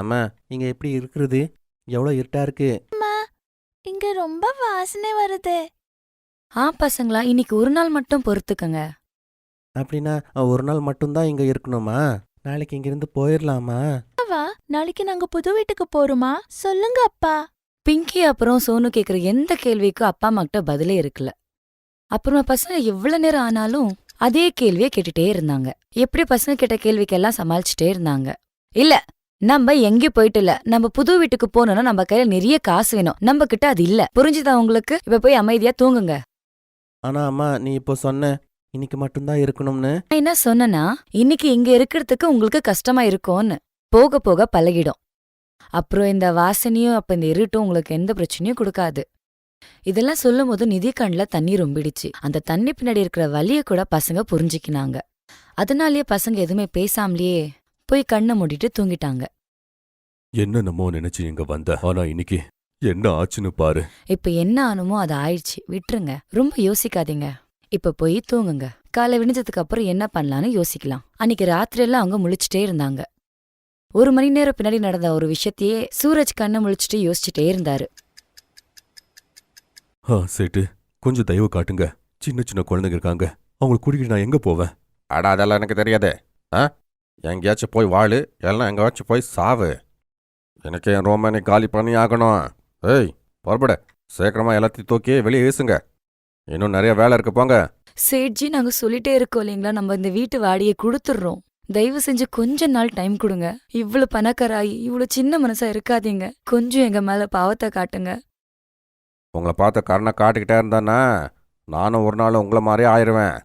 அம்மா இங்க எப்படி இருக்கிறது? எவ்வளோ இருட்டா இருக்கு? அம்மா இங்க ரொம்ப வாசனை வருது. ஆ பசங்களா இன்னைக்கு ஒரு நாள் மட்டும் பொறுத்துக்கங்க. அப்படின்னா ஒரு நாள் மட்டும்தான் இங்க இருக்கணுமா? நாளைக்கு இங்கிருந்து போயிடலாமா வா நாளைக்கு நாங்க புது வீட்டுக்கு போறோமா? சொல்லுங்க அப்பா. பிங்கி அப்புறம் சோனு கேக்குற எந்த கேள்விக்கும் அப்பா அம்மா கிட்ட பதிலே இருக்கல. அப்புறமா பசங்க எவ்வளவு நேரம் ஆனாலும் அதே கேள்வியை கேட்டுட்டே இருந்தாங்க. எப்படி பசங்க கேட்ட கேள்விக்கெல்லாம் சமாளிச்சுட்டே இருந்தாங்க. இல்ல நம்ம எங்கேயும் போயிட்டு இல்ல. நம்ம புது வீட்டுக்கு போனோம்னா நம்ம கையில நிறைய காசு வேணும். நம்ம கிட்ட அது இல்ல. புரிஞ்சுதா உங்களுக்கு? இப்ப போய் அமைதியா தூங்குங்க. ஆனா அம்மா நீ இப்போ சொன்ன இன்னைக்கு மட்டும்தான் இருக்கணும்னு. நான் என்ன சொன்னனா இன்னைக்கு இங்க இருக்கிறதுக்கு உங்களுக்கு கஷ்டமா இருக்கும்னு. போக போக பழகிடும். அப்புறம் இந்த வாசனையும் அப்ப இந்த இருட்டும் உங்களுக்கு எந்த பிரச்சனையும் கொடுக்காது. இதெல்லாம் சொல்லும்போது நிதி கண்ல தண்ணி ரொம்பிடுச்சு. அந்த தண்ணி பின்னாடி இருக்கிற வலிய கூட பசங்க புரிஞ்சுக்கினாங்க. அதனாலேயே பசங்க எதுவுமே பேசாமலேயே போய் கண்ணை மூடிட்டு தூங்கிட்டாங்க. என்னென்னமோ நினைச்சு இங்க வந்த? ஆனா இன்னைக்கு என்ன ஆச்சுன்னு பாரு. இப்ப என்ன ஆனுமோ அது ஆயிடுச்சு. விட்டுருங்க. ரொம்ப யோசிக்காதீங்க. இப்ப போய் தூங்குங்க. காலை விடிஞ்சதுக்கு அப்புறம் என்ன பண்ணலான்னு யோசிக்கலாம். அன்னைக்கு ராத்திரி எல்லாம் அவங்க முழிச்சிட்டே இருந்தாங்க. ஒரு மணி நேரம் பின்னாடி நடந்த ஒரு விஷயத்தையே சூரஜ் கண்ணை முழிச்சிட்டு யோசிச்சுட்டே இருந்தாரு. ஆ சேட்டு கொஞ்சம் தயவு காட்டுங்க. சின்ன சின்ன குழந்தைங்க இருக்காங்க. அவங்களை கூட்டிகிட்டு நான் எங்க போவேன்? அட அதெல்லாம் எனக்கு தெரியாது. ஆ? எங்கேயாச்சும் போய் வாழு எல்லாம் எங்கேயாச்சும் போய் சாவு. எனக்கு என் ரோமனை காலி பண்ணி ஆகணும். ஏய் புறப்பட. சீக்கிரமா எல்லாத்தையும் தூக்கி வெளியே வீசுங்க. இன்னும் நிறைய வேலை இருக்கு போங்க. சேட்ஜி நாங்க சொல்லிட்டே இருக்கோம் இல்லைங்களா? நம்ம இந்த வீட்டு வாடியை கொடுத்துடுறோம். தயவு செஞ்சு கொஞ்ச நாள் டைம் கொடுங்க. இவ்வளவு பணக்காராயி இவ்வளவு சின்ன மனசா இருக்காதீங்க. கொஞ்சம் எங்க மேல பாவத்தை காட்டுங்க. உங்களை பார்த்து கருணை காட்டிக்கிட்டே இருந்தானா நானும் ஒரு நாள் உங்களை மாதிரியே ஆயிடுவேன்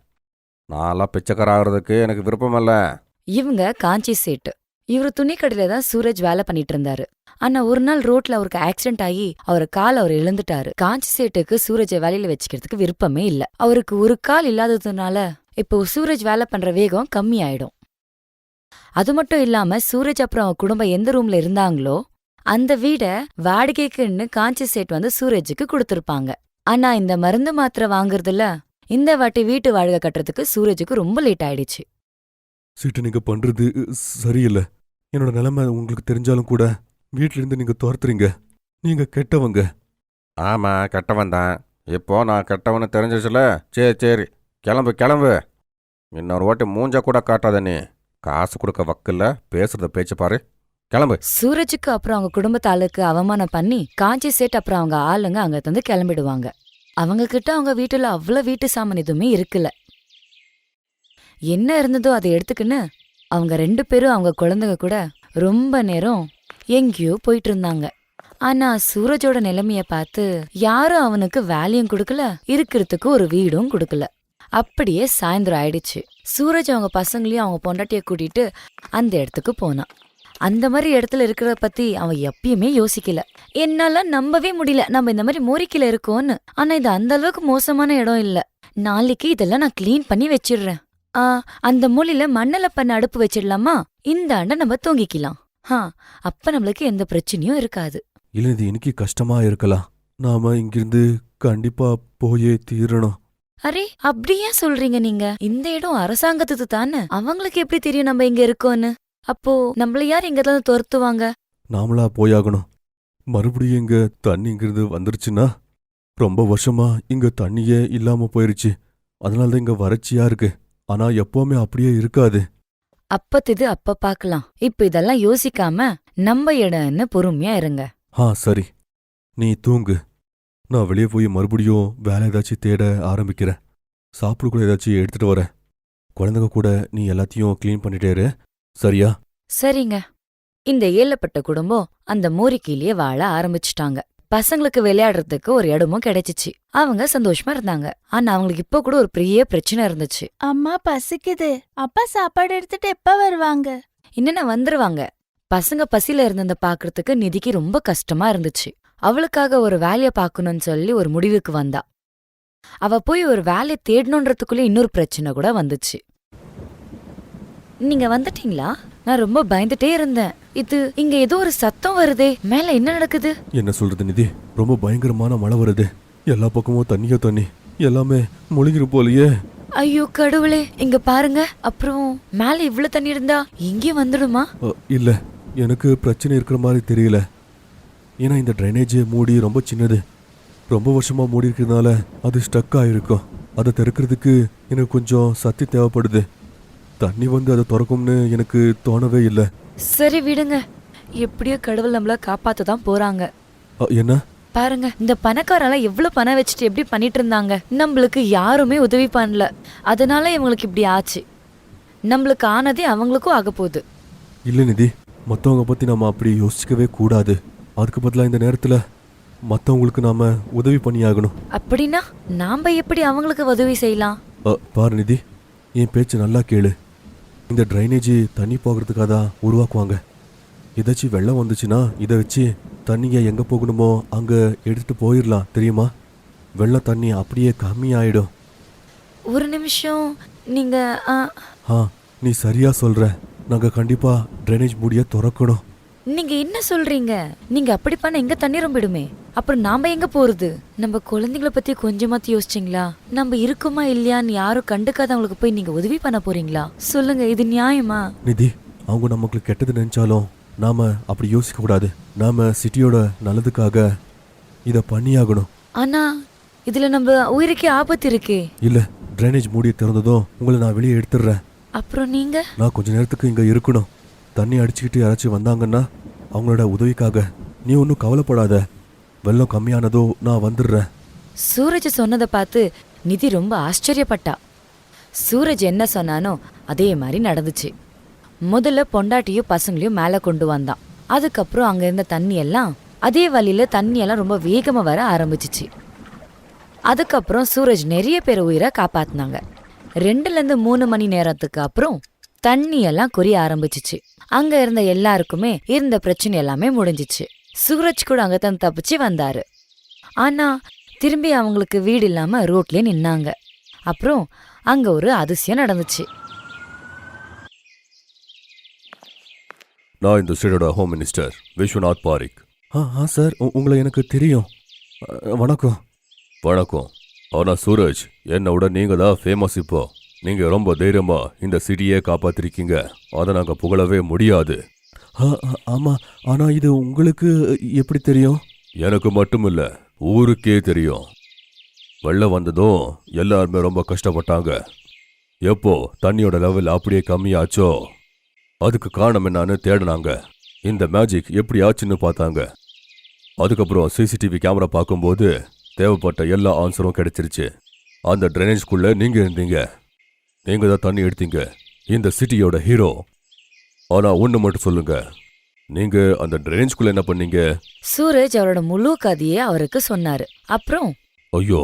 நான்லாம் பிச்சைக்கார ஆகிறதுக்கு எனக்கு விருப்பம் இல்லை. இவங்க காஞ்சி சேட்டு. இவரு துணிக்கடையில தான் சூரஜ் வேலை பண்ணிட்டு இருந்தாரு. ஆனா ஒரு நாள் ரோட்ல அவருக்கு ஆக்சிடென்ட் ஆகி அவர் கால் அவர் இழந்துட்டாரு. காஞ்சி சேட்டுக்கு சூரஜை வேலையில வச்சுக்கிறதுக்கு விருப்பமே இல்ல. அவருக்கு ஒரு கால் இல்லாததுனால இப்போ சூரஜ் வேலை பண்ற வேகம் கம்மி ஆயிடும் அது மட்டும் இல்லாம சூரஜ் அப்புறம் அவங்க குடும்பம் எந்த ரூம்ல இருந்தாங்களோ அந்த வீட வாடகைக்குன்னு காஞ்சி சேட் வந்து சூரஜுக்கு கொடுத்திருப்பாங்க. ஆனா இந்த மருந்து மாத்திரை வாங்குறதுல இந்த வாட்டி வீட்டு வாடகை கட்டுறதுக்கு சூரஜுக்கு ரொம்ப லேட் ஆயிடுச்சு. சேட்டு நீங்க பண்றது அ, சரியில்லை. என்னோட நிலைமை உங்களுக்கு தெரிஞ்சாலும் கூட வீட்ல இருந்து நீங்க துரத்துறீங்க. நீங்க கெட்டவங்க. ஆமாம் கெட்டவன் தான். இப்போ நான் கெட்டவனு தெரிஞ்சிச்சுல சரி சரி. கிளம்பு கிளம்பு. இன்னொரு வாட்டி மூஞ்ச கூட காட்டாத நீ. காசு கொடுக்க வக்கில்ல பேசுறத பேச்சு பாரு. கிளம்பு. சூரஜுக்கு அப்புறம் அவங்க குடும்பத்தாளுக்கு அவமானம் பண்ணி காஞ்சி சேட் அப்புறம் அவங்க ஆளுங்க அங்க இருந்து கிளம்பிடுவாங்க. அவங்க கிட்ட அவங்க வீட்டுல அவ்வளவு வீட்டு சாமான் எதுவுமே இருக்குல்ல. என்ன இருந்ததோ அதை எடுத்துக்கின்னு அவங்க ரெண்டு பேரும் அவங்க குழந்தைங்க கூட ரொம்ப நேரம் எங்கேயோ போயிட்டு இருந்தாங்க ஆனா சூரஜோட நிலைமைய பார்த்து யாரும் அவனுக்கு வேலையும் கொடுக்கல இருக்கிறதுக்கு ஒரு வீடும் கொடுக்கல. அப்படியே சாயந்தரம் ஆயிடுச்சு. சூரஜ் அவங்க பசங்களையும் அவங்க பொண்டாட்டிய கூட்டிட்டு அந்த இடத்துக்கு போனான். அந்த மாதிரி இடத்துல இருக்கிறத பத்தி அவன் எப்பயுமே யோசிக்கல. என்னால நம்பவே முடியல நம்ம இந்த மாதிரி மோரிக்கில இருக்கோம்னு. ஆனா இது அந்த அளவுக்கு மோசமான இடம் இல்ல. நாளைக்கு இதெல்லாம் நான் க்ளீன் பண்ணி வச்சிடுறேன். அந்த மூலையில மண்ணல பண்ண அடுப்பு வச்சிடலாமா? இந்த ஆண்ட நம்ம தூங்கிக்கலாம். ஹா அப்ப நம்மளுக்கு எந்த பிரச்சனையும் இருக்காது. இல்ல இது இன்னைக்கு கஷ்டமா இருக்கலாம். நாம இங்கிருந்து கண்டிப்பா போயே தீரணும். அரே அப்படி ஏன் சொல்றீங்க நீங்க? இந்த இடம் அரசாங்கத்துக்கு தானே. அவங்களுக்கு எப்படி தெரியும் நம்ம இங்க இருக்கோம்னு அப்போ நம்மள யார் இங்க தான் துரத்துவாங்க? நாமளா போயாகணும். மறுபடியும் இங்க தண்ணி இங்கிருந்து வந்துருச்சுன்னா? ரொம்ப வருஷமா இங்க தண்ணியே இல்லாம போயிருச்சு. அதனால தான் இங்க வறட்சியா இருக்கு. ஆனா எப்பவுமே அப்படியே இருக்காது. அப்பத்திது அப்ப பாக்கலாம். இப்ப இதெல்லாம் யோசிக்காம நம்ம இடம்னு பொறுமையா இருங்க. ஆ சரி. நீ தூங்கு. நான் வெளியே போய் மறுபடியும் வேலை ஏதாச்சும் தேட ஆரம்பிக்கிறேன். சாப்பிட கூட ஏதாச்சும் எடுத்துட்டு வரேன். குழந்தைங்க கூட நீ எல்லாத்தையும் க்ளீன் பண்ணிட்டே இரு. சரியா? சரிங்க. இந்த ஏழப்பட்ட குடும்பம் அந்த மூரிக்கையிலேயே வாழ ஆரம்பிச்சிட்டாங்க. பசங்களுக்கு விளையாடுறதுக்கு ஒரு இடமும் கிடைச்சிச்சு. அவங்க சந்தோஷமா இருந்தாங்க. ஆனா அவங்களுக்கு இப்ப கூட ஒரு பெரிய பிரச்சனை இருந்துச்சு. அம்மா பசிக்குது. அப்பா சாப்பாடு எடுத்துட்டு எப்ப வருவாங்க? என்னென்ன வந்துருவாங்க. பசங்க பசியில இருந்தத பாக்குறதுக்கு நிதிக்கு ரொம்ப கஷ்டமா இருந்துச்சு. அவளுக்காக ஒரு வேலைய பாக்கணும்னு சொல்லி ஒரு முடிவுக்கு வந்தா. அவ போய் ஒரு வேலையை தேடணுன்றதுக்குள்ள இன்னொரு பிரச்சனை கூட வந்துச்சு. நீங்க வந்துட்டீங்களா? நான் ரொம்ப பயந்துட்டே இருந்தேன். இது இங்க ஏதோ ஒரு சத்தம் வருதே. மேல என்ன நடக்குது? என்ன சொல்றது நிதி? ரொம்ப பயங்கரமான மழை வருது. எல்லா பக்கமும் தண்ணியோ தண்ணி. எல்லாமே முழுகிற போலயே. ஐயோ கடவுளே. இங்க பாருங்க. அப்புறம் மேல இவ்ளோ தண்ணி இருந்தா இங்கே வந்துடுமா? இல்ல. எனக்கு பிரச்சனை இருக்கிற மாதிரி தெரியல. ஏன்னா இந்த ட்ரைனேஜ் மூடி ரொம்ப சின்னது. ரொம்ப வருஷமாக மூடி இருக்கிறதுனால அது ஸ்டக் ஆகிருக்கும் அதை திறக்கிறதுக்கு எனக்கு கொஞ்சம் சக்தி தேவைப்படுது. தண்ணி வந்து அதை திறக்கும்னு எனக்கு தோணவே இல்லை. சரி விடுங்க. எப்படியோ கடவுள் நம்மள காப்பாத்த தான் போறாங்க என்ன? பாருங்க இந்த பணக்காரெல்லாம் எவ்வளவு பணம் வச்சுட்டு எப்படி பண்ணிட்டு இருந்தாங்க? நம்மளுக்கு யாருமே உதவி பண்ணல. அதனால இவங்களுக்கு இப்படி ஆச்சு. நம்மளுக்கு ஆனதே அவங்களுக்கும் ஆக போகுது. இல்லை நிதி. மற்றவங்க பற்றி நம்ம அப்படி யோசிக்கவே கூடாது. அதுக்கு பதிலாக இந்த நேரத்தில் மற்றவங்களுக்கு நாம் உதவி பண்ணியாகணும். அப்படின்னா நாம எப்படி அவங்களுக்கு உதவி செய்யலாம்? அ, பாரு நிதி. என் பேச்சு நல்லா கேளு. இந்த ட்ரைனேஜ் தண்ணி போகிறதுக்காக தான் உருவாக்குவாங்க. ஏதாச்சும் வெள்ளம் வந்துச்சுன்னா இதை வச்சு தண்ணியை எங்கே போகணுமோ அங்கே எடுத்துட்டு போயிடலாம் தெரியுமா? வெள்ள தண்ணி அப்படியே கம்மியாயிடும். ஒரு நிமிஷம் நீங்க ஆ, ஆ நீ சரியா சொல்ற. நாங்கள் கண்டிப்பாக ட்ரைனேஜ் மூடியை திறக்கணும். நீங்க என்ன சொல்றீங்க? நீங்க அப்படி பண்ண எங்க தண்ணி ரொம்பிடுமே? அப்புறம் நாம எங்க போறது? நம்ம குழந்தைங்கள பத்தி கொஞ்சமாத்தி யோசிச்சிங்களா? நம்ம இருக்குமா இல்லையான்னு யாரும் கண்டுக்காதவங்களுக்கு போய் நீங்க உதவி பண்ண போறீங்களா? சொல்லுங்க இது நியாயமா? நிதி அவங்க நமக்கு கெட்டது நினைச்சாலும் நாம அப்படி யோசிக்க கூடாது. நாம சிட்டியோட நல்லதுக்காக இதை பண்ணியாகணும். ஆனா இதுல நம்ம உயிருக்கே ஆபத்து இருக்கே. இல்ல ட்ரைனேஜ் மூடியை திறந்ததும் உங்களை நான் வெளியே எடுத்துடுறேன். அப்புறம் நீங்க? நான் கொஞ்ச நேரத்துக்கு இங்க இருக்கணும். தண்ணி அடிச்சுக்கிட்டு யாராச்சும் வந்தாங்கன்னா அவங்களோட உதவிக்காக. நீ ஒன்றும் கவலைப்படாத. வெள்ளம் கம்மியானதோ நான் வந்துடுறேன். சூரஜ் சொன்னதை பார்த்து நிதி ரொம்ப ஆச்சரியப்பட்டா. சூரஜ் என்ன சொன்னானோ அதே மாதிரி நடந்துச்சு. முதல்ல பொண்டாட்டியும் பசங்களையும் மேலே கொண்டு வந்தான். அதுக்கப்புறம் அங்கே இருந்த தண்ணி எல்லாம் அதே வழியில் தண்ணியெல்லாம் ரொம்ப வேகமாக வர ஆரம்பிச்சிச்சு. அதுக்கப்புறம் சூரஜ் நிறைய பேர் உயிரை காப்பாத்துனாங்க. ரெண்டுலேருந்து மூணு மணி நேரத்துக்கு அப்புறம் தண்ணியெல்லாம் குறைய ஆரம்பிச்சிச்சு. அங்கே இருந்த எல்லாருக்குமே இருந்த பிரச்சனை எல்லாமே முடிஞ்சிச்சு. சூரஜ் கூட அங்க தான் தப்பிச்சு வந்தாரு. ஆனா திரும்பி அவங்களுக்கு வீடு இல்லாம ரோட்லயே நின்னாங்க. அப்புறம் அங்க ஒரு அதிசயம் நடந்துச்சு. நான் இந்த ஸ்டேட்டோட ஹோம் மினிஸ்டர் விஸ்வநாத் பாரிக். ஆ ஆ சார் உங்களை எனக்கு தெரியும். வணக்கம். வணக்கம். ஆனால் சூரஜ் என்னை விட நீங்கள் தான் ஃபேமஸ் இப்போ. நீங்கள் ரொம்ப தைரியமா இந்த சிட்டியே காப்பாத்திருக்கீங்க. அதை நாங்கள் புகழவே முடியாது. ஆமாம் ஆனால் இது உங்களுக்கு எப்படி தெரியும்? எனக்கு மட்டும் இல்லை ஊருக்கே தெரியும். வெள்ளம் வந்ததும் எல்லாருமே ரொம்ப கஷ்டப்பட்டாங்க. எப்போ தண்ணியோட லெவல் அப்படியே கம்மியாச்சோ அதுக்கு காரணம் என்னன்னு தேடினாங்க. இந்த மேஜிக் எப்படி ஆச்சுன்னு பார்த்தாங்க. அதுக்கப்புறம் சிசிடிவி கேமரா பார்க்கும்போது தேவைப்பட்ட எல்லா ஆன்சரும் கிடைச்சிருச்சு. அந்த ட்ரைனேஜ்குள்ளே நீங்கள் இருந்தீங்க. நீங்கள் தான் தண்ணி எடுத்தீங்க. இந்த சிட்டியோட ஹீரோ ஆனா ஒன்று மட்டும் சொல்லுங்க. நீங்க அந்த ட்ரைனேஜ்குள்ள என்ன பண்ணீங்க? சூரஜ் அவரோட முழு கதையை அவருக்கு சொன்னாரு. அப்புறம்? ஐயோ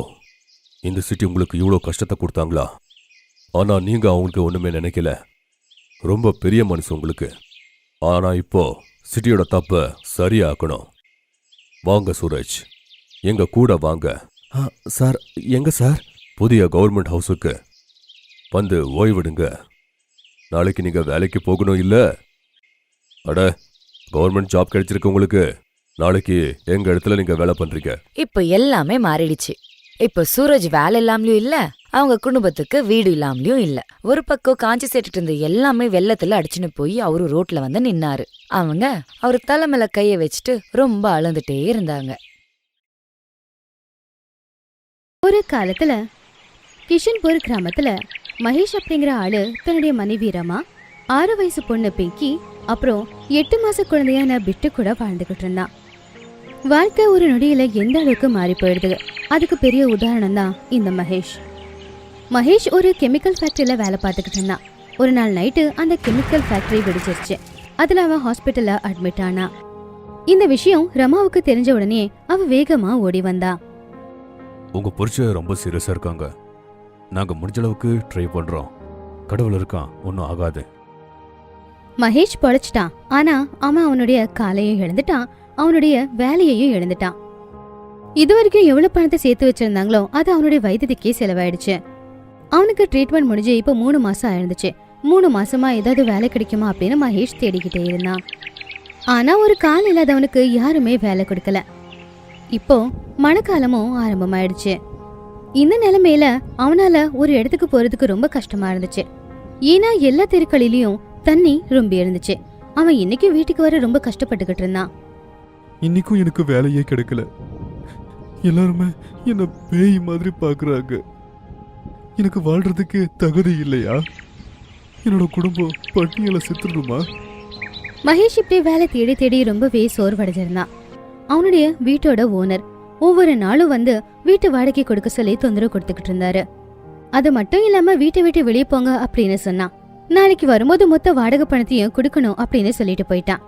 இந்த சிட்டி உங்களுக்கு இவ்வளோ கஷ்டத்தை கொடுத்தாங்களா? ஆனா நீங்க அவங்களுக்கு ஒண்ணுமே நினைக்கல. ரொம்ப பெரிய மனசு உங்களுக்கு. ஆனா இப்போ சிட்டியோட தப்ப சரியாக்கணும். வாங்க சூரஜ். எங்க கூட வாங்க. சார் எங்க சார்? புதிய கவர்மெண்ட் ஹவுஸுக்கு வந்து ஓய்விடுங்க. நாளைக்கு நீங்க வேலைக்கு போகணும் இல்ல? அட கவர்மெண்ட் ஜாப் கிடைச்சிருக்கு உங்களுக்கு. நாளைக்கு எங்க இடத்துல நீங்க வேலை பண்றீங்க? இப்ப எல்லாமே மாறிடுச்சு. இப்ப சூரஜ் வேலை இல்லாமலயும் இல்ல அவங்க குடும்பத்துக்கு வீடு இல்லாமலயும் இல்ல. ஒரு பக்கம் காஞ்சி சேட்டுட்டு இருந்த எல்லாமே வெள்ளத்துல அடிச்சுன்னு போய் அவரு ரோட்ல வந்து நின்னாரு. அவங்க அவர் தலை மேல கைய வச்சுட்டு ரொம்ப அழுந்துட்டே இருந்தாங்க. ஒரு காலத்துல கிஷன்பூர் கிராமத்துல மகேஷ் அப்படிங்கிற ஆளு தன்னுடைய மனைவி ரமா ஆறு வயசு பொண்ணு பிங்கி அப்புறம் எட்டு மாச குழந்தையான பிட்டு கூட வாழ்ந்துகிட்டு இருந்தான் வாழ்க்கை ஒரு நொடியில எந்த அளவுக்கு மாறி போயிடுது? அதுக்கு பெரிய உதாரணம் தான் இந்த மகேஷ். மகேஷ் ஒரு கெமிக்கல் ஃபேக்டரியில வேலை பார்த்துக்கிட்டு இருந்தான் ஒரு நாள் நைட்டு அந்த கெமிக்கல் ஃபேக்டரி வெடிச்சிருச்சு. அதுல அவன் ஹாஸ்பிட்டல்ல அட்மிட் ஆனா. இந்த விஷயம் ரமாவுக்கு தெரிஞ்ச உடனே அவ வேகமா ஓடி வந்தா. உங்க புருஷன் ரொம்ப சீரியஸா இருக்காங்க. நாங்கள் முடிஞ்ச அளவுக்கு ட்ரை பண்ணுறோம் கடவுள் இருக்கான் ஒன்றும் ஆகாது. மகேஷ் பொழைச்சிட்டான். ஆனா அவன் அவனுடைய காலையும் இழந்துட்டான் அவனுடைய வேலையையும் இழந்துட்டான் இதுவரைக்கும் எவ்வளவு பணத்தை சேர்த்து வச்சிருந்தாங்களோ அது அவனுடைய வைத்தியத்துக்கே செலவாயிடுச்சு. அவனுக்கு ட்ரீட்மெண்ட் முடிஞ்சு இப்போ மூணு மாசம் ஆயிருந்துச்சு. மூணு மாசமா ஏதாவது வேலை கிடைக்குமா அப்படின்னு மகேஷ் தேடிக்கிட்டே இருந்தான். ஆனா ஒரு கால் இல்லாதவனுக்கு யாருமே வேலை கொடுக்கல. இப்போ மழைக்காலமும் ஆரம்பமாயிடுச்சு. இந்த நிலைமையில அவனால ஒரு இடத்துக்கு போறதுக்கு ரொம்ப கஷ்டமா இருந்துச்சு. ஏன்னா எல்லா தெருக்களிலையும் தண்ணி ரொம்ப இருந்துச்சு. அவன் இன்னைக்கும் வீட்டுக்கு வர ரொம்ப கஷ்டப்பட்டுக்கிட்டு இருந்தான். இன்னைக்கும் எனக்கு வேலையே கிடைக்கல. எல்லாருமே என்ன பேய் மாதிரி பார்க்கறாங்க எனக்கு வாழ்றதுக்கு தகுதி இல்லையா? என்னோட குடும்பம் பட்டியல செத்துடணுமா மகேஷ் இப்படி வேலை தேடி தேடி ரொம்பவே சோர்வடைஞ்சிருந்தான். அவனுடைய வீட்டோட ஓனர் ஒவ்வொரு நாளும் வந்து வீட்டு வாடகை கொடுக்க சொல்லி தொந்தரவு கொடுத்துக்கிட்டு இருந்தாரு. அது மட்டும் இல்லாம வீட்டை விட்டு வெளியே போங்க அப்படின்னு சொன்னான் நாளைக்கு வரும்போது மொத்த வாடகை பணத்தையும் கொடுக்கணும் அப்படின்னு சொல்லிட்டு போயிட்டான்.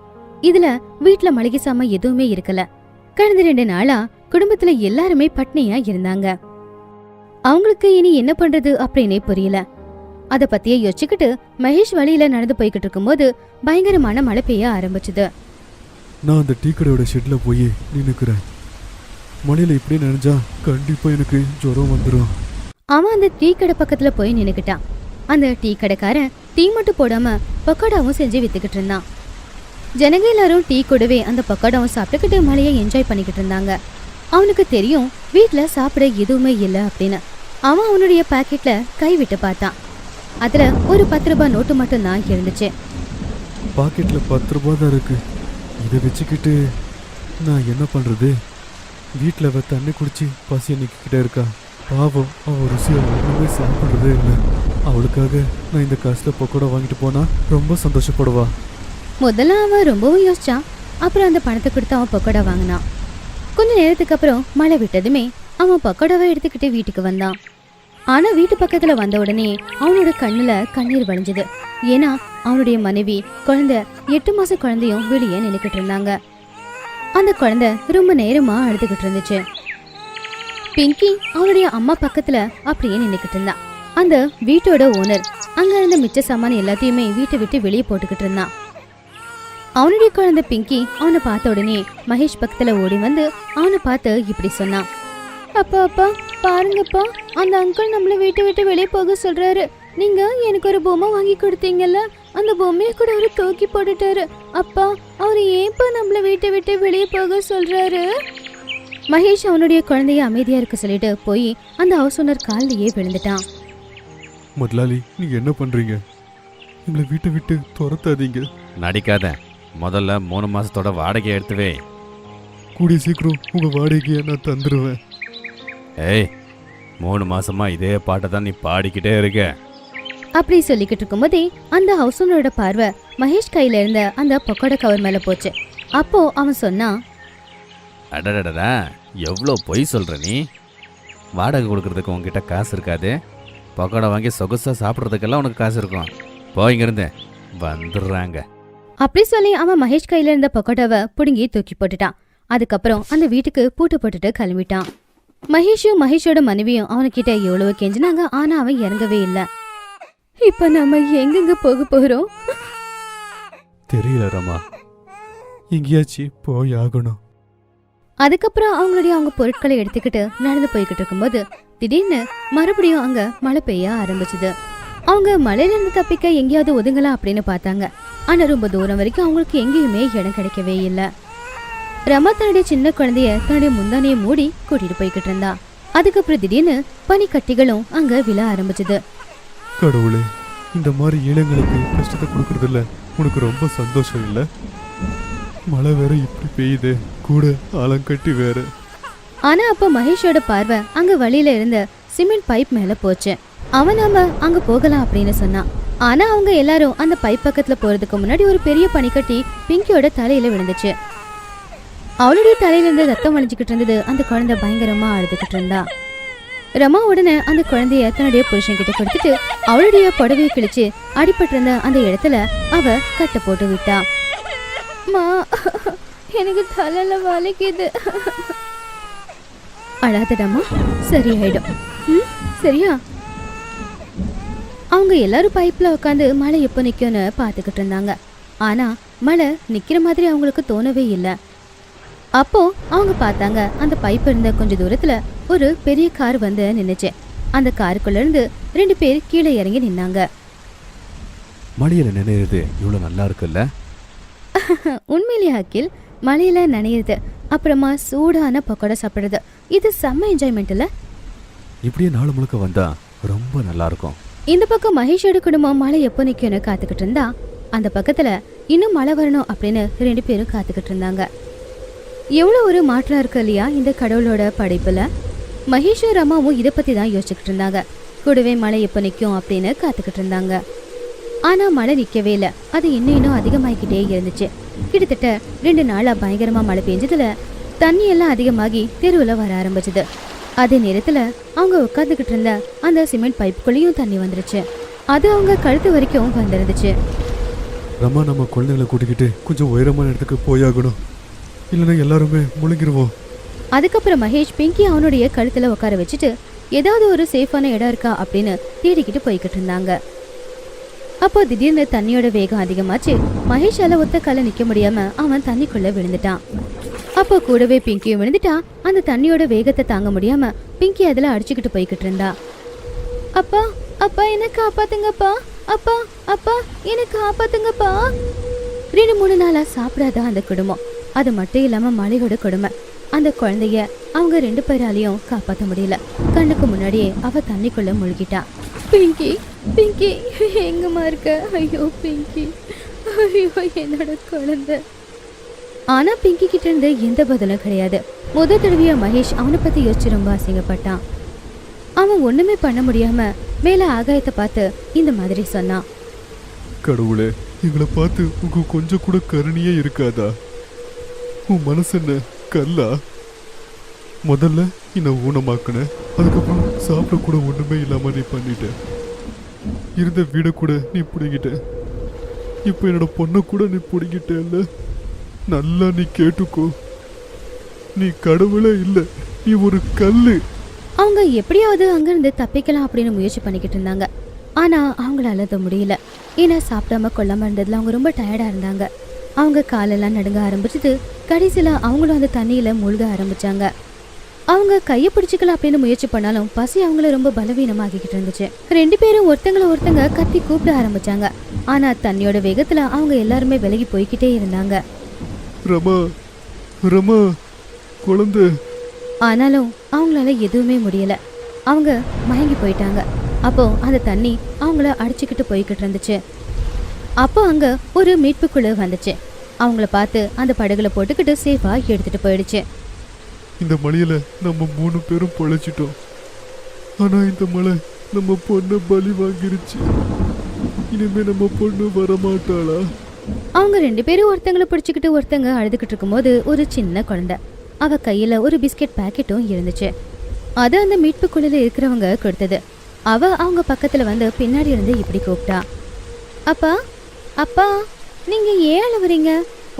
இதுல வீட்ல மளிகை சாமான் எதுவுமே இருக்கல. கடந்த ரெண்டு நாளா குடும்பத்துல எல்லாருமே பட்னியா இருந்தாங்க. அவங்களுக்கு இனி என்ன பண்றது அப்படின்னே புரியல. அத பத்தியே யோசிச்சுக்கிட்டு மகேஷ் வழியில நடந்து போய்கிட்டு இருக்கும்போது பயங்கரமான மழை பெய்ய ஆரம்பிச்சது. நான் அந்த டீ கடையோட ஷெட்ல போய் நின்னுக்கிறேன். மழையில இப்படியே நினைஞ்சா கண்டிப்பா எனக்கு ஜுரம் வந்துடும் அவன் அந்த டீ கடை பக்கத்துல போய் நின்னுக்கிட்டான். அந்த டீ கடைக்காரன் டீ மட்டும் போடாம பக்கோடாவும் செஞ்சு வித்துக்கிட்டு இருந்தான். ஜனங்க எல்லாரும் டீ கூடவே அந்த பக்கோடாவும் சாப்பிட்டுக்கிட்டு மழையை என்ஜாய் பண்ணிக்கிட்டு இருந்தாங்க. அவனுக்கு தெரியும் வீட்ல சாப்பிட எதுவுமே இல்லை அப்படின்னு. அவன் அவனுடைய பாக்கெட்ல கை விட்டு பார்த்தான். அதுல ஒரு பத்து ரூபாய் நோட்டு மட்டும் தான் இருந்துச்சு. பாக்கெட்ல பத்து ரூபாய் தான் இருக்கு. இதை வச்சுக்கிட்டு நான் என்ன பண்றது? வீட்டில் அவள் தண்ணி குடிச்சு பசியை நிக்கிட்டே இருக்கா. பாவம் அவள் ருசியை ஒன்றுமே சாப்பிட்றதே இல்லை. அவளுக்காக நான் இந்த காசுல பக்கோடா வாங்கிட்டு போனா ரொம்ப சந்தோஷப்படுவா. முதல்ல அவன் ரொம்பவும் யோசிச்சான் அப்புறம் அந்த பணத்தை கொடுத்து அவன் பக்கோடா வாங்கினான் கொஞ்ச நேரத்துக்கு அப்புறம் மழை விட்டதுமே அவன் பக்கோடாவை எடுத்துக்கிட்டு வீட்டுக்கு வந்தான். ஆனா வீட்டு பக்கத்துல வந்த உடனே அவனோட கண்ணுல கண்ணீர் வழிஞ்சது. ஏன்னா அவனுடைய மனைவி குழந்தை எட்டு மாச குழந்தையும் வெளியே நின்றுக்கிட்டு இருந்தாங்க. அந்த குழந்தை ரொம்ப நேரமா அழுதுகிட்டு இருந்துச்சு. பிங்கி அவனுடைய அம்மா பக்கத்துல அப்படியே நின்றுக்கிட்டு இருந்தான் அந்த வீட்டோட ஓனர் அங்க இருந்த மிச்ச சாமான எல்லாத்தையுமே வீட்டை விட்டு வெளியே போட்டுக்கிட்டு இருந்தான். அவனுடைய குழந்தை பிங்கி அவனை பார்த்த உடனே மகேஷ் பக்கத்துல ஓடி வந்து அவனை பார்த்து இப்படி சொன்னான். அப்பா அப்பா பாருங்கப்பா அந்த அங்கிள் நம்மள வீட்டை விட்டு வெளியே போக சொல்றாரு. நீங்க எனக்கு ஒரு பொம்மை வாங்கி கொடுத்தீங்கல்ல அந்த பொம்மையை கூட அவரு தூக்கி போட்டுட்டாரு. அப்பா அவர் ஏன்பா நம்மள வீட்டை விட்டு வெளியே போக சொல்றாரு? மகேஷ் அவனுடைய குழந்தைய அமைதியா இருக்க சொல்லிட்டு போய் அந்த ஹவுஸ் ஓனர் காலிலேயே விழுந்துட்டான். முதலாளி நீங்க என்ன பண்றீங்க? எங்களை வீட்டை விட்டு துரத்தாதீங்க. நடிக்காத. முதல்ல மூணு மாசத்தோட வாடகை எடுத்துவே. கூடிய சீக்கிரம் உங்க வாடகையை நான் தந்துடுவேன் ஏய் மூணு மாசமா இதே பாட்டை தான் நீ பாடிக்கிட்டே இருக்க. அப்படி சொல்லிக்கிட்டு இருக்கும்போதே அந்த ஹவுஸ் ஓனரோட பார்வை மகேஷ் கையில இருந்த அந்த பக்கோடா கவர் மேல போச்சு. அப்போ அவன் சொன்னான் அடடடடா எவ்வளோ பொய் சொல்ற நீ? வாடகை கொடுக்கறதுக்கு உங்ககிட்ட காசு இருக்காது. பக்கோடா வாங்கி சொகுசாக சாப்பிட்றதுக்கெல்லாம் உனக்கு காசு இருக்கும். போ இங்கிருந்து. வந்துடுறாங்க. அப்படி சொல்லி அவன் மகேஷ் கையில இருந்த பக்கோடாவை புடுங்கி தூக்கி போட்டுட்டான். அதுக்கப்புறம் அந்த வீட்டுக்கு பூட்டு போட்டுட்டு கிளம்பிட்டான். மகேஷும் மகேஷோட மனைவியும் அவன்கிட்ட எவ்வளவு கெஞ்சினாங்க ஆனா அவன் இறங்கவே இல்ல. இப்ப நம்ம எங்கெங்க போக போறோம்? தெரியல ரமா. எங்கேயாச்சும் போய் ஆகணும். அதுக்கப்புறம் அவங்களுடைய அவங்க பொருட்களை எடுத்துக்கிட்டு நடந்து போய்கிட்டு இருக்கும்போது திடீர்னு மறுபடியும் அங்க மழை பெய்ய ஆரம்பிச்சுது. அவங்க மழையில இருந்து தப்பிக்க எங்கேயாவது ஒதுங்கலாம் அப்படின்னு பார்த்தாங்க. ஆனா ரொம்ப தூரம் வரைக்கும் அவங்களுக்கு எங்கேயுமே இடம் கிடைக்கவே இல்ல. ரமா தன்னுடைய சின்ன குழந்தைய தன்னுடைய முந்தானைய மூடி கூட்டிட்டு போய்கிட்டு இருந்தா. அதுக்கப்புறம் திடீர்னு பனிக்கட்டிகளும் அங்க விழ ஆரம்பிச்சது. கடவுளே இந்த மாதிரி ஏழைங்களுக்கு கஷ்டத்தை கொடுக்கறதில்ல உனக்கு ரொம்ப சந்தோஷம் இல்லை? மழை வேற இப்படி பெய்யுது கூட ஆலங்கட்டி வேற. ஆனா அப்ப மகேஷோட பார்வை அங்க வழியில இருந்த சிமெண்ட் பைப் மேல போச்சு. அவன் நாம அங்க போகலாம் அப்படின்னு சொன்னான். ஆனா அவங்க எல்லாரும் அந்த பைப் பக்கத்துல போறதுக்கு முன்னாடி ஒரு பெரிய பனிக்கட்டி பிங்கியோட தலையில விழுந்துச்சு. அவளுடைய தலையில இருந்து ரத்தம் வழிஞ்சுக்கிட்டு இருந்தது அந்த குழந்தை பயங்கரமா அழுதுகிட்டு இருந்தா. ரமா உடனே அந்த குழந்தைய தன்னுடைய புருஷன் கிட்ட கொடுத்துட்டு அவளுடைய புடவையை கிழிச்சு அடிபட்டிருந்த அந்த இடத்துல அவ கட்ட போட்டு விட்டா. மா எனக்கு தலையில வலிக்குது. அழாதடாமா சரியாயிடும். ம் சரியா? அவங்க எல்லாரும் பைப்பில் உட்காந்து மழை எப்போ நிற்கும்னு பார்த்துக்கிட்டு இருந்தாங்க. ஆனா மழை நிற்கிற மாதிரி அவங்களுக்கு தோணவே இல்லை. அப்போ அவங்க பார்த்தாங்க அந்த பைப் இருந்த கொஞ்ச தூரத்துல ஒரு பெரிய கார் வந்து நின்னுச்சு. அந்த காருக்குள்ள இருந்து ரெண்டு பேர் கீழே இறங்கி நின்னாங்க. மழையில நினைறது இவ்வளவு நல்லா இருக்குல்ல? உண்மையிலேயே அகில் மழையில நனையுது அப்புறமா சூடான பக்கோடா சாப்பிடுறது இது செம்ம என்ஜாய்மெண்ட் இல்ல? இப்படியே நாள் முழுக்க வந்தா ரொம்ப நல்லா இருக்கும். இந்த பக்கம் மகேஷோட குடும்பம் மழை எப்போ நிக்கும்னு காத்துக்கிட்டு இருந்தா அந்த பக்கத்துல இன்னும் மழை வரணும் அப்படின்னு ரெண்டு பேரும் காத்துக்கிட்டு இருந்தாங்க. எவ்வளோ ஒரு மாற்றம் இருக்கு இல்லையா இந்த கடவுளோட படைப்பில்? மகேஷும் ரமாவும் இதை பற்றி தான் யோசிச்சுக்கிட்டு இருந்தாங்க. கூடவே மழை எப்போ நிற்கும் அப்படின்னு காத்துக்கிட்டு இருந்தாங்க. ஆனால் மழை நிற்கவே இல்லை. அது இன்னும் இன்னும் அதிகமாகிக்கிட்டே இருந்துச்சு. கிட்டத்தட்ட ரெண்டு நாளாக பயங்கரமாக மழை பெஞ்சதுல தண்ணியெல்லாம் அதிகமாகி தெருவில் வர ஆரம்பிச்சது. அதே நேரத்தில் அவங்க உட்காந்துக்கிட்டு இருந்த அந்த சிமெண்ட் பைப்புக்குள்ளேயும் தண்ணி வந்துருச்சு. அது அவங்க கழுத்து வரைக்கும் வந்துருந்துச்சு. ரமா நம்ம குழந்தைகளை கூட்டிக்கிட்டு கொஞ்சம் உயரமான இடத்துக்கு போயாகணும். இல்லைன்னா எல்லாருமே முழுங்கிருவோம். அதுக்கப்புறம் மகேஷ் பிங்கி அவனுடைய கழுத்துல உட்கார வச்சுட்டு ஏதாவது ஒரு சேஃபான இடம் இருக்கா அப்படின்னு தேடிக்கிட்டு போய்கிட்டு இருந்தாங்க. அப்போ திடீர்னு தண்ணியோட வேகம் அதிகமாச்சு. மகேஷால ஒத்த கால நிக்க முடியாம அவன் தண்ணிக்குள்ள விழுந்துட்டான். அப்போ கூடவே பிங்கியும் விழுந்துட்டான் அந்த தண்ணியோட வேகத்தை தாங்க முடியாம பிங்கி அதுல அடிச்சுக்கிட்டு போய்கிட்டு இருந்தா. அப்பா அப்பா என்ன காப்பாத்துங்கப்பா. அப்பா அப்பா என்ன காப்பாத்துங்கப்பா. ரெண்டு மூணு நாளா சாப்பிடாத அந்த குடும்பம். அது மட்டும் இல்லாம மலையோட கொடுமை. அந்த குழந்தைய அவங்க ரெண்டு பேராலையும் காப்பாற்ற முடியல. கண்ணுக்கு முன்னாடியே அவ தண்ணிக்குள்ள முழுகிட்டா. பிங்கி பிங்கி எங்கம்மா இருக்க? ஐயோ பிங்கி ஐயோ என்னோட குழந்தை. ஆனா பிங்கி கிட்ட இருந்து எந்த பதிலும் கிடையாது. முத தடவையா மகேஷ் அவனை பத்தி யோசிச்சு ரொம்ப அசிங்கப்பட்டான். அவன் ஒண்ணுமே பண்ண முடியாம மேல ஆகாயத்தை பார்த்து இந்த மாதிரி சொன்னான். கடவுளே எங்களை பார்த்து உங்க கொஞ்சம் கூட கருணையே இருக்காதா? உன் மனசு என்ன கல்லா? முதல்ல என்னை ஊனமாக்குன அதுக்கப்புறம் சாப்பிட கூட இல்லாமல் இல்லாம நீ பண்ணிட்ட. இருந்த வீடை கூட நீ பிடிங்கிட்ட. இப்போ என்னோட பொண்ணை கூட நீ பிடிங்கிட்டல்ல? நல்லா நீ கேட்டுக்கோ. நீ கடவுளே இல்லை நீ ஒரு கல்லு. அவங்க எப்படியாவது அங்கிருந்து தப்பிக்கலாம் அப்படின்னு முயற்சி பண்ணிக்கிட்டு இருந்தாங்க. ஆனால் அவங்களால அது முடியல. ஏன்னா சாப்பிடாம கொள்ளாம இருந்ததில் அவங்க ரொம்ப டயர்டாக இருந்தாங்க. அவங்க காலெல்லாம் நடுங்க ஆரம்பிச்சது கடைசியில அவங்களும் அந்த தண்ணியில மூழ்க ஆரம்பிச்சாங்க. அவங்க கையை பிடிச்சிக்கலாம் அப்படின்னு முயற்சி பண்ணாலும் பசி அவங்கள ரொம்ப பலவீனமாக்கிக்கிட்டு இருந்துச்சு. ரெண்டு பேரும் ஒருத்தங்கள ஒருத்தங்க கத்தி கூப்பிட ஆரம்பிச்சாங்க. ஆனா தண்ணியோட வேகத்துல அவங்க எல்லாருமே விலகி போய்கிட்டே இருந்தாங்க. ரமா ரமா குழந்தை. ஆனாலும் அவங்களால எதுவுமே முடியல. அவங்க மயங்கி போயிட்டாங்க. அப்போ அந்த தண்ணி அவங்கள அடிச்சுக்கிட்டு போய்கிட்டு இருந்துச்சு. அப்போ அங்க ஒரு மீட்பு குழு வந்துச்சு. அவங்கள பார்த்து அந்த படகுல போட்டுக்கிட்டு சேஃபா எடுத்துட்டு போயிடுச்சு. இந்த மலையில நம்ம மூணு பேரும் பொழைச்சிட்டோம். ஆனா இந்த மலை நம்ம பொண்ணை பலி வாங்கிருச்சு. இனிமே நம்ம பொண்ணு வரமாட்டாளா? அவங்க ரெண்டு பேரும் ஒருத்தங்களை பிடிச்சிக்கிட்டு ஒருத்தங்க அழுதுகிட்டு இருக்கும்போது ஒரு சின்ன குழந்தை. அவ கையில ஒரு பிஸ்கெட் பாக்கெட்டும் இருந்துச்சு. அது அந்த மீட்பு குழுல இருக்கிறவங்க கொடுத்தது. அவ அவங்க பக்கத்துல வந்து பின்னாடி இருந்து இப்படி கூப்பிட்டா. அப்பா அப்பா நீங்க ஏன் அழுவுறீங்க?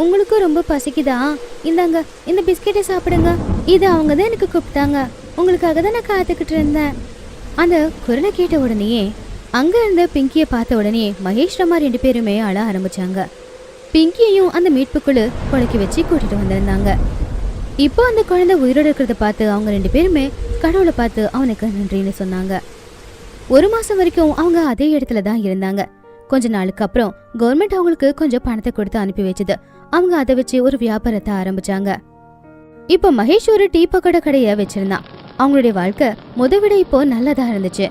உங்களுக்கும் ரொம்ப பசிக்குதா? இந்தாங்க இந்த பிஸ்கெட்டை சாப்பிடுங்க. இது அவங்க தான் எனக்கு கூப்பிட்டாங்க. உங்களுக்காக தான் நான் காத்துக்கிட்டு இருந்தேன். அந்த குரலை கேட்ட உடனேயே அங்கே இருந்த பிங்கியை பார்த்த உடனே மகேஷ் ரமா ரெண்டு பேருமே அழ ஆரம்பிச்சாங்க. பிங்கியையும் அந்த மீட்புக்குழு கொலைக்கு வச்சு கூட்டிட்டு வந்திருந்தாங்க. இப்போ அந்த குழந்தை உயிரோடு இருக்கிறத பார்த்து அவங்க ரெண்டு பேருமே கடவுளை பார்த்து அவனுக்கு நன்றின்னு சொன்னாங்க. ஒரு மாதம் வரைக்கும் அவங்க அதே இடத்துல தான் இருந்தாங்க. கொஞ்ச நாளுக்கு அப்புறம் கவர்மெண்ட் அவங்களுக்கு கொஞ்சம் பணத்தை கொடுத்து அனுப்பி வச்சது. அவங்க அதை வச்சு ஒரு வியாபாரத்தை ஆரம்பிச்சாங்க. இப்போ மகேஷ் ஒரு டீ பக்கோட கடைய வச்சிருந்தான். அவங்களுடைய வாழ்க்கை முத விட இப்போ நல்லதா இருந்துச்சு.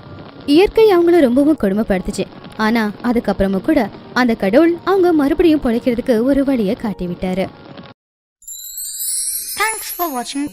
இயற்கை அவங்கள ரொம்பவும் கொடுமைப்படுத்துச்சு. ஆனா அதுக்கப்புறமும் கூட அந்த கடவுள் அவங்க மறுபடியும் பொழைக்கிறதுக்கு ஒரு வழியை காட்டி விட்டாரு Thanks for watching.